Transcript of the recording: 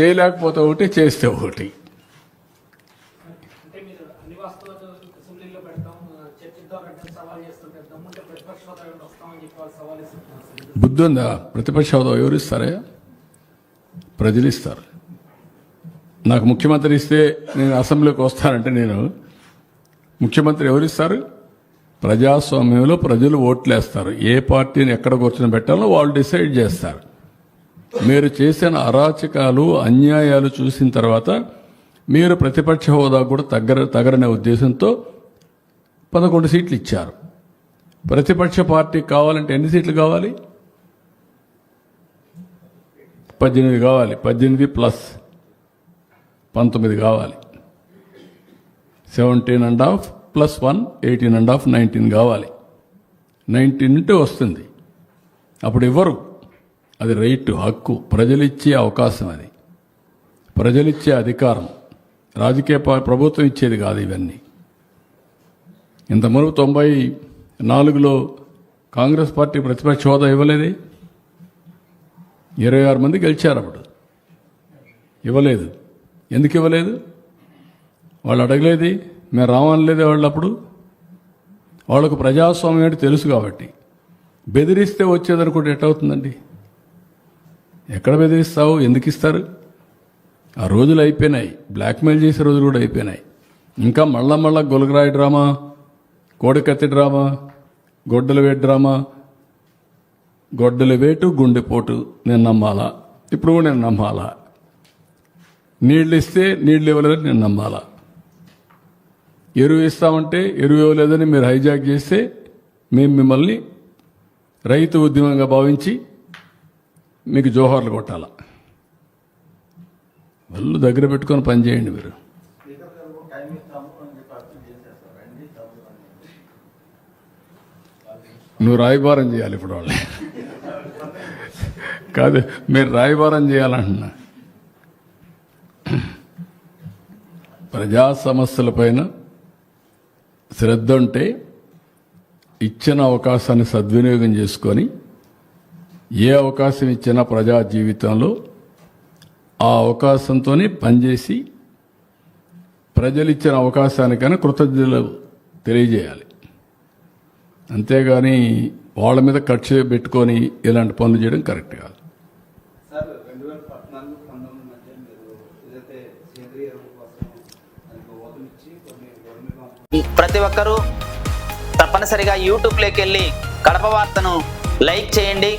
చేయలేకపోతే ఒకటి చేస్తే ఒకటి. బుద్ధి ఉందా? ప్రతిపక్ష హోదా ఎవరు ఇస్తారా? ప్రజలు ఇస్తారు. నాకు ముఖ్యమంత్రి ఇస్తే నేను అసెంబ్లీకి వస్తానంటే నేను ముఖ్యమంత్రి ఎవరు ఇస్తారు? ప్రజాస్వామ్యంలో ప్రజలు ఓట్లేస్తారు. ఏ పార్టీని ఎక్కడ కూర్చొని పెట్టాలో వాళ్ళు డిసైడ్ చేస్తారు. మీరు చేసిన అరాచకాలు అన్యాయాలు చూసిన తర్వాత మీరు ప్రతిపక్ష హోదా కూడా తగ్గర తగరనే ఉద్దేశంతో పదకొండు సీట్లు ఇచ్చారు. ప్రతిపక్ష పార్టీ కావాలంటే ఎన్ని సీట్లు కావాలి? పద్దెనిమిది కావాలి. పద్దెనిమిది ప్లస్ పంతొమ్మిది కావాలి. Seventeen and half plus one eighteen and half nineteen కావాలి. నైన్టీన్ ఉంటే వస్తుంది. అప్పుడు ఇవ్వరు అది రైట్ హక్కు. ప్రజలిచ్చే అవకాశం అది. ప్రజలిచ్చే అధికారం. రాజకీయ ప్రభుత్వం ఇచ్చేది కాదు ఇవన్నీ. ఇంత మునుపు తొంభై నాలుగులో కాంగ్రెస్ పార్టీ ప్రతిపక్ష హోదా ఇవ్వలేదు? ఇరవై ఆరు మంది గెలిచారు అప్పుడు. ఇవ్వలేదు. ఎందుకు ఇవ్వలేదు? వాళ్ళు అడగలేది? మేము రావనలేదు వాళ్ళు అప్పుడు వాళ్ళకు ప్రజాస్వామ్యం ఏంటి తెలుసు కాబట్టి. బెదిరిస్తే వచ్చేదనుకుంటే ఎట్టవుతుందండి ఎక్కడ బెదిరిస్తావు? ఎందుకు ఇస్తారు? ఆ రోజులు అయిపోయినాయి. బ్లాక్మెయిల్ చేసే రోజులు కూడా అయిపోయినాయి. ఇంకా మళ్ళా మళ్ళా గొలగరాయి డ్రామా కోడికత్తి డ్రామా గొడ్డల వేటు డ్రామా గొడ్డల వేటు గుండెపోటు. నేను నమ్మాలా? ఇప్పుడు కూడా నేను నమ్మాలా? నీళ్ళు ఇస్తే నీళ్ళు ఇవ్వలేదని నేను నమ్మాలా? ఎరువు ఇస్తామంటే ఎరువు ఇవ్వలేదని మీరు హైజాక్ చేస్తే మేము మిమ్మల్ని రైతు ఉద్యమంగా భావించి మీకు జోహార్లు కొట్టాల? వాళ్ళు దగ్గర పెట్టుకొని పని చేయండి మీరు. నువ్వు రాయబారం చేయాలి ఇప్పుడు వాళ్ళు కాదు మీరు రాయబారం చేయాలంటున్నా. ప్రజా సమస్యలపైన శ్రద్ధ ఉంటే ఇచ్చిన అవకాశాన్ని సద్వినియోగం చేసుకొని ఏ అవకాశం ఇచ్చినా ప్రజా జీవితంలో ఆ అవకాశంతోనే పనిచేసి ప్రజలు ఇచ్చిన అవకాశానికైనా కృతజ్ఞతలు తెలియజేయాలి. అంతేగాని వాళ్ళ మీద కక్ష పెట్టుకొని ఇలాంటి పనులు చేయడం కరెక్ట్ కాదు. ప్రతి ఒక్కరూ తప్పనిసరిగా యూట్యూబ్లోకి వెళ్ళి కడప వార్తను లైక్ చేయండి.